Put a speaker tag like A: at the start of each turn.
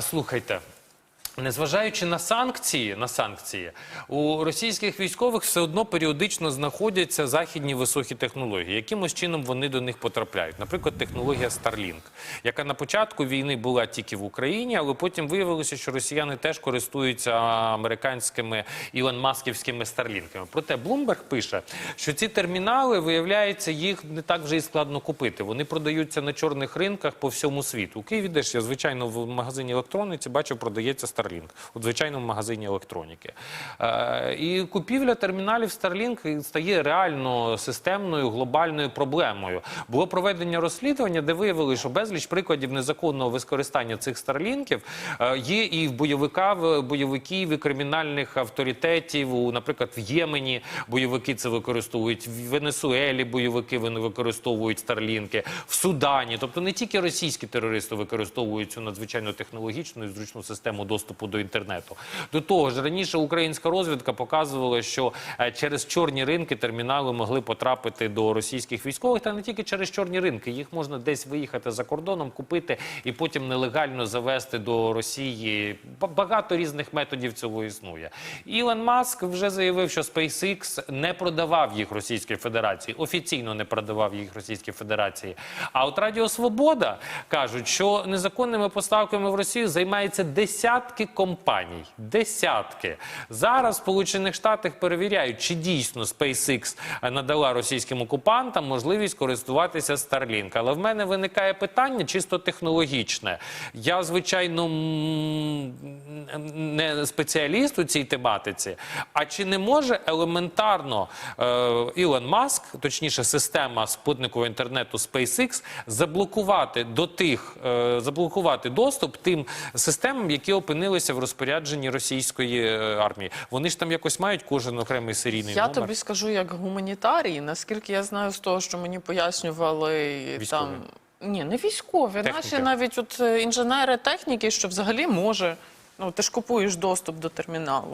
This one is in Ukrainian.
A: Слухайте. Незважаючи на санкції, на санкції, у російських військових все одно періодично знаходяться західні високі технології. Якимось чином вони до них потрапляють. Наприклад, технологія Starlink, яка на початку війни була тільки в Україні, але потім виявилося, що росіяни теж користуються американськими ілон-масківськими Старлінками. Проте Bloomberg пише, що ці термінали, виявляється, їх не так вже і складно купити. Вони продаються на чорних ринках по всьому світу. У Києві йдеш, я звичайно в магазині електрониці бачив, продається Starlink. У звичайному магазині електроніки. Е, і купівля терміналів Starlink стає реально системною глобальною проблемою. Було проведення розслідування, де виявили, що безліч прикладів незаконного використання цих старлінків е, є і в бойовика, в бойовиків, і кримінальних авторитетів. У, наприклад, в Ємені бойовики це використовують, в Венесуелі бойовики вони використовують старлінки, в Судані. Тобто не тільки російські терористи використовують цю надзвичайно технологічну і зручну систему доступу до інтернету. До того ж, раніше українська розвідка показувала, що е, через чорні ринки термінали могли потрапити до російських військових, та не тільки через чорні ринки. Їх можна десь виїхати за кордоном, купити і потім нелегально завести до Росії. Багато різних методів цього існує. Ілон Маск вже заявив, що SpaceX не продавав їх Російській Федерації, офіційно не продавав їх Російській Федерації. А от Радіо Свобода кажуть, що незаконними поставками в Росію займаються десятки компаній. Десятки. Зараз в Сполучених Штатах перевіряють, чи дійсно SpaceX надала російським окупантам можливість користуватися Starlink. Але в мене виникає питання чисто технологічне. Я, звичайно, не спеціаліст у цій тематиці. А чи не може елементарно е, Ілон Маск, точніше, система спутникового інтернету SpaceX, заблокувати до тих, е, заблокувати доступ тим системам, які опинилися в розпорядженні російської е, армії? Вони ж там якось мають кожен окремий серійний
B: Я
A: номер.
B: тобі скажу як гуманітарій, наскільки я знаю з того, що мені пояснювали
A: Військові.
B: там. Ні, не військові, наші навіть от е, інженери техніки, що взагалі може. Ну, ти ж купуєш доступ до терміналу.